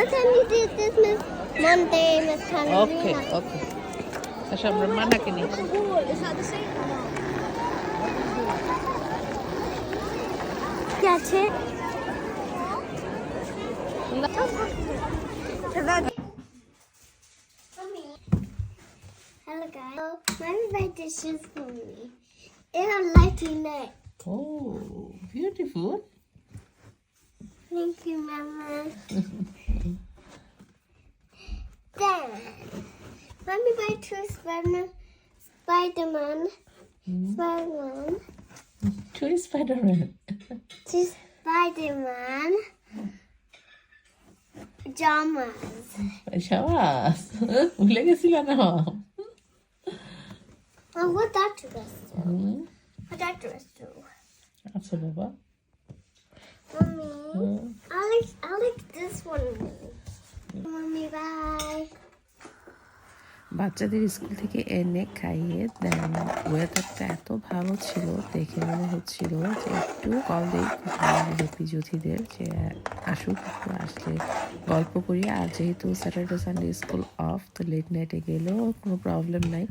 What time is it this Miss Monday, Miss Hannah? Okay, okay. Asha Brahmana kini. Is that the same? That's it. Hello guys, Let me buy the shoes for me. And I'm lighting it. Oh, beautiful. Thank you, Mama. mommy buy two Spider Spider-Man. Spider-Man. Two Spiderman Two Spider-Man. Pajamas. সাবাস ভুলে গেছিল না Oh, what that dress do? Hmm, What that dress do? আচ্ছা বাবা Mommy, hmm, I like I like this বাচ্চাদের school থেকে এনে খাইয়ে দেন ওয়েদারটা এত ভালো ছিল, দেখে মনে হচ্ছিল যে একটু কল দিই হ্যাপি জ্যোতিদের যে আসুক, একটু আসলে গল্প করি। আর যেহেতু স্যাটারডে সানডে স্কুল অফ তো লেট নাইটে গেলেও কোনো প্রবলেম নাই।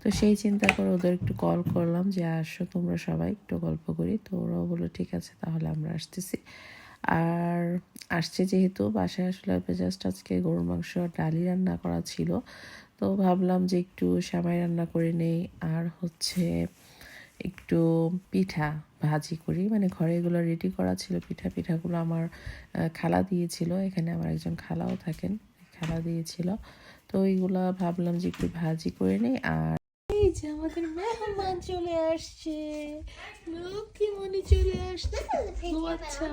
তো সেই চিন্তা করে ওদের একটু কল করলাম যে, আসো তোমরা সবাই একটু গল্প করি। তো ওরাও বলল, ঠিক আছে, তাহলে আমরা আসতেছি। আর আসছে যেহেতু বাসায় আসলে জাস্ট আজকে গরুর মাংস ডালি রান্না করা ছিল। তো ভাবলাম যে একটু সামাই রান্না করে নেই। আর হচ্ছে একটু পিঠা ভাজি করি। মানে ঘরে এগুলো রেডি করা ছিল। পিঠা পিঠাগুলো আমার খালা দিয়েছিল। এখানে আমার একজন খালাও থাকেন খালা দিয়েছিল। তো এইগুলা ভাবলাম যে একটু ভাজি করে নেই। আর এই যে আমাদের মেহমান চলে আসছে। চলে আসছে।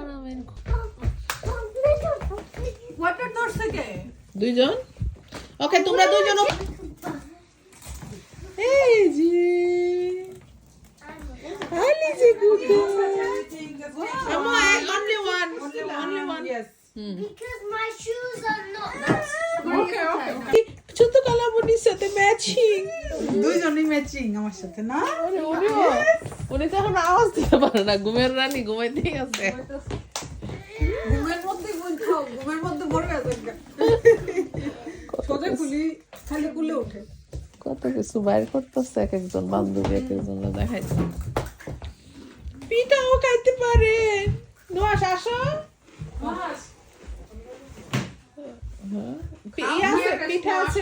কে দুইজন? ওকে তোমরা দুইজন ওপ- এই যে। আলি যে গুডু আমা only one only one yes Because my shoes are not that okay okay ছোট কালামনির সাথে ম্যাচিং দুইজনই ম্যাচিং আমার সাথে না? উনি তো এখন আওয়াজ দিতে পারে না ঘুমের রানী ঘুমাইতেই আছে। ঘুমের মধ্যে ঘুম খাও ঘুমের মধ্যে খুলি খালি কুলে ওঠে কত কিছু বাইর করতেছে এক একজন বান্ধবী এক একজন দেখাইছে পিঠাও খাইতে পারে নোয়াস আসো হ্যাঁ। পিঠা আছে